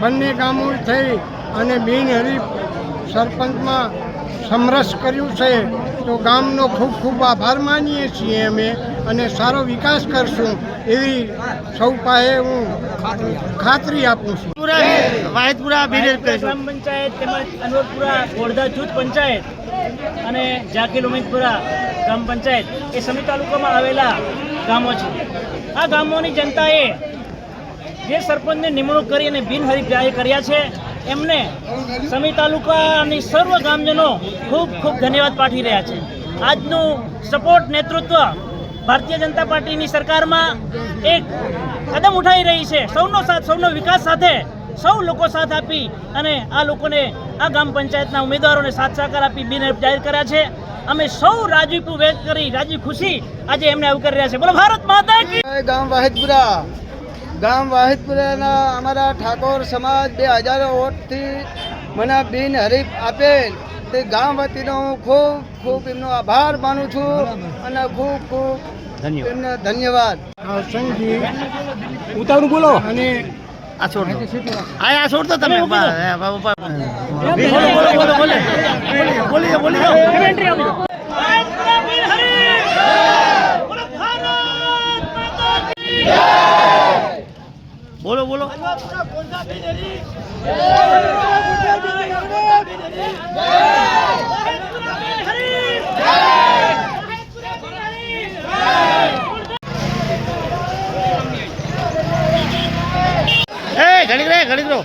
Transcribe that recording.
બંને ગામો થઈ અને બિનહરીફ સરપંચમાં સમરસ કર્યું છે તો ગામનો ખૂબ ખૂબ આભાર માનીએ છીએ અમે અને સારો વિકાસ કરશું એવી સૌ પાસે હું ખાતરી આપું છું. વાહેદપુરા ગ્રામ પંચાયત તેમજ અનવરપુરા ખોડદા જૂથ પંચાયત અને ઝાકીર ઉમેદપુરા ગ્રામ પંચાયત એ સમી તાલુકામાં આવેલા ગામો છે. આ ગામોની જનતાએ જે સરપંચને નિમણૂક કરી અને બિનહરીફ જાહેર કર્યા છે, એમને સમી તાલુકાની સર્વ ગામજનો ખૂબ ખૂબ ધન્યવાદ પાઠવી રહ્યા છે. આજનું સપોર્ટ નેતૃત્વ ભારતીય જનતા પાર્ટીની સરકારમાં એક કદમ ઉઠાવી રહી છે. સૌનો સાથ, સૌનો વિકાસ સાથે સૌ લોકો સાથ આપી અને આ લોકોને આ ગ્રામ પંચાયતના ઉમેદવારોને સાથ સહકાર આપી બિનહરીફ જાહેર કર્યા છે. અમે સૌ રાજીપુ વ્યક્ત કરી, રાજી ખુશી આજે એમને આવકારી રહ્યા છે. બોલો, ભારત માતા ગામ વાહિદપુરા. ગામ વાહિદપુરાના અમારા ઠાકોર સમાજ બે હજાર વોટથી મને બિન હરીફ આપેલ તે ગામ વતીનો હું ખૂબ ખૂબ એમનો આભાર માનું છું અને ખૂબ ખૂબ એમને ધન્યવાદ. ઉતારું બોલો. અને આ છોડ દો. આ છોડ દો તમે. તમે બા- હા, બા- બા- બોલો, બોલો બોલો. બોલો બોલો બોલી જાઓ, બોલી જાઓ. એન્ટ્રી આપી દો ભારત બિનહરીફ! બોલો ભારત માતા કી બોલો. બોલો ઘડીક રે ઘડીક રો.